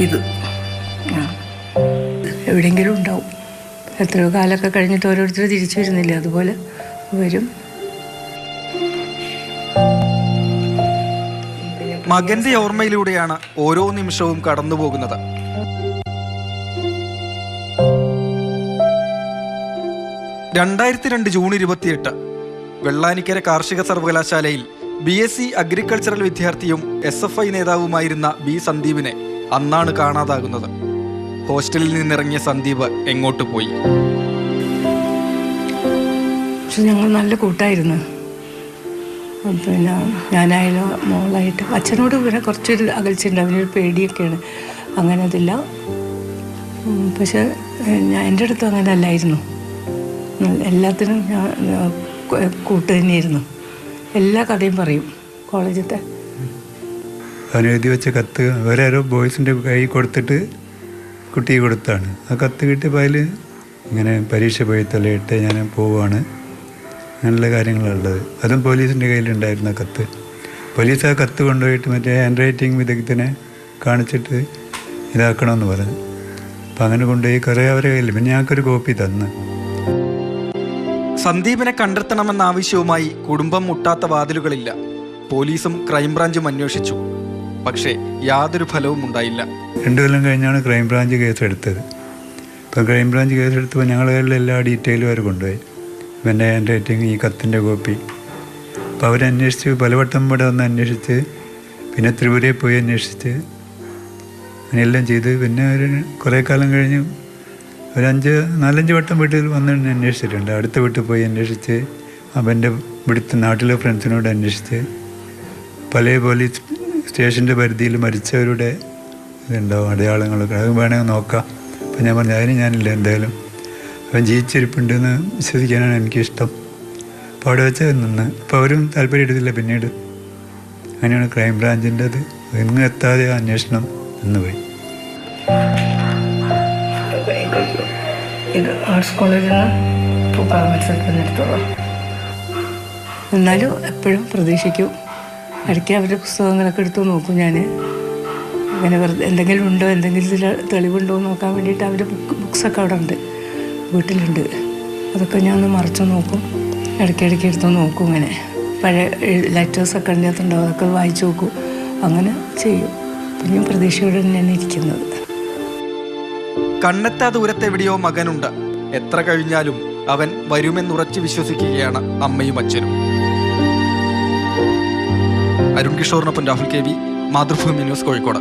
ഇത്. എവിടെയെങ്കിലും ഉണ്ടാവും. എത്രയോ കാലമൊക്കെ കഴിഞ്ഞിട്ട് ഓരോരുത്തർ തിരിച്ചു വരുന്നില്ല? അതുപോലെ വരും. മകന്റെ ഓർമ്മയിലൂടെയാണ് ഓരോ നിമിഷവും കടന്നു പോകുന്നത്. രണ്ടായിരത്തി രണ്ട് ജൂൺ ഇരുപത്തിയെട്ട് വെള്ളാനിക്കര കാർഷിക സർവകലാശാലയിൽ ബി എസ് സി അഗ്രികൾച്ചറൽ വിദ്യാർത്ഥിയും എസ് എഫ് ഐ നേതാവുമായിരുന്ന ബി സന്ദീപിനെ അന്നാണ് കാണാതാകുന്നത്. ഹോസ്റ്റലിൽ നിന്നിറങ്ങിയ സന്ദീപ് എങ്ങോട്ട് പോയി? പക്ഷെ ഞങ്ങൾ നല്ല കൂട്ടായിരുന്നു. പിന്നെ ഞാനായാലും മോളായിട്ട് അച്ഛനോട് പിന്നെ കുറച്ചൊരു അകൽച്ചുണ്ട് അവനൊരു പേടിയൊക്കെയാണ്. അങ്ങനെ അതില്ല. പക്ഷെ ഞാൻ എന്റെ അടുത്തും അങ്ങനെ അല്ലായിരുന്നു. എല്ലാത്തിനും ഞാൻ കൂട്ട് തന്നെയായിരുന്നു എല്ലാ കഥയും പറയും കോളേജത്തെ അവൻ എഴുതി വെച്ച കത്ത് ഓരോരോ ബോയ്സിന്റെ കൈ കൊടുത്തിട്ട് കുട്ടി കൊടുത്താണ്. ആ കത്ത് കിട്ടിയപ്പോൾ അതിൽ ഇങ്ങനെ പരീക്ഷ പോയി തലയിട്ട് ഞാൻ പോവുകയാണ് അങ്ങനെയുള്ള കാര്യങ്ങളുള്ളത് അതും പോലീസിന്റെ കയ്യിലുണ്ടായിരുന്ന കത്ത്. പോലീസ് ആ കത്ത് കൊണ്ടുപോയിട്ട് മറ്റേ ഹാൻഡ് റൈറ്റിംഗ് വിദഗ്ധനെ കാണിച്ചിട്ട് ഇതാക്കണമെന്ന് പറഞ്ഞു. അപ്പം അങ്ങനെ കൊണ്ടുപോയി കുറേ അവരെ കയ്യിൽ പിന്നെ ഞങ്ങൾക്കൊരു കോപ്പി തന്നു. സന്ദീപിനെ കണ്ടെത്തണമെന്ന ആവശ്യവുമായി കുടുംബം മുട്ടാത്ത വാതിലുകളില്ല. പോലീസും ക്രൈംബ്രാഞ്ചും അന്വേഷിച്ചു. പക്ഷേ യാതൊരു ഫലവും ഉണ്ടായില്ല. രണ്ടു കൊല്ലം കഴിഞ്ഞാണ് ക്രൈംബ്രാഞ്ച് കേസ് എടുത്തത് ഇപ്പം ക്രൈംബ്രാഞ്ച് കേസ് എടുത്തപ്പോൾ ഞങ്ങളുടെ എല്ലാ ഡീറ്റെയിലും അവർ കൊണ്ടുപോയി. എന്റെ ഹാൻഡ് റൈറ്റിംഗ് ഈ കത്തിന്റെ കോപ്പി. അപ്പോൾ അവരന്വേഷിച്ച് പലവട്ടം ഇവിടെ വന്ന് അന്വേഷിച്ച് പിന്നെ ത്രിപുരയിൽ പോയി അന്വേഷിച്ച് അങ്ങനെയെല്ലാം ചെയ്ത് പിന്നെ ഒരു കുറേ കാലം കഴിഞ്ഞ് ഒരു അഞ്ച് നാലഞ്ച് വട്ടം വീട്ടിൽ വന്ന് അന്വേഷിച്ചിട്ടുണ്ട്. അടുത്ത വീട്ടിൽ പോയി അന്വേഷിച്ച് അവന്റെ ഇവിടുത്തെ നാട്ടിലെ ഫ്രണ്ട്സിനോട് അന്വേഷിച്ച് പല പോലീസ് സ്റ്റേഷന്റെ പരിധിയിൽ മരിച്ചവരുടെ ഇതുണ്ടാവും അടയാളങ്ങൾ അത് വേണമെങ്കിൽ നോക്കാം. അപ്പം ഞാൻ പറഞ്ഞു അതിന് ഞാനില്ല എന്തായാലും. അവൻ ജീവിച്ചിരിപ്പുണ്ടെന്ന് വിശ്വസിക്കാനാണ് എനിക്കിഷ്ടം. അപ്പോൾ അവിടെ വെച്ച് നിന്ന്. അപ്പോൾ അവരും താല്പര്യം എടുത്തില്ല പിന്നീട്. അങ്ങനെയാണ് ക്രൈംബ്രാഞ്ചിന്റെ അത് എങ്ങും എത്താതെ ആ അന്വേഷണം നിന്നുപോയി ഇത് ആർട്സ് കോളേജിൽ നിന്ന് പൂക്കാവ് മത്സരത്തിന് എന്നാലും എപ്പോഴും പ്രതീക്ഷിക്കും. ഇടയ്ക്ക് അവരുടെ പുസ്തകങ്ങളൊക്കെ എടുത്തു നോക്കും ഞാൻ അങ്ങനെ വെറുതെ എന്തെങ്കിലും ഉണ്ടോ എന്തെങ്കിലും തെളിവുണ്ടോ എന്ന് നോക്കാൻ വേണ്ടിയിട്ട് അവരുടെ ബുക്ക് ബുക്സൊക്കെ അവിടെ ഉണ്ട്. വീട്ടിലുണ്ട്. അതൊക്കെ ഞാൻ ഒന്ന് മറിച്ചു നോക്കും. ഇടയ്ക്കിടയ്ക്ക് എടുത്ത് നോക്കും ഇങ്ങനെ. പഴയ ലെറ്റേഴ്സൊക്കെ അതിനകത്തുണ്ടാവും അതൊക്കെ വായിച്ചു നോക്കും. അങ്ങനെ ചെയ്യും. പിന്നെ പ്രതീക്ഷയോടെ തന്നെയാണ് ഇരിക്കുന്നത്. കണ്ണെത്താ ദൂരത്തെവിടെയോ മകനുണ്ട്. എത്ര കഴിഞ്ഞാലും അവൻ വരുമെന്നുറച്ചു വിശ്വസിക്കുകയാണ് അമ്മയും അച്ഛനും. Arun കിഷോറിനൊപ്പം Rahul K V Mathrubhumi news Kozhikode.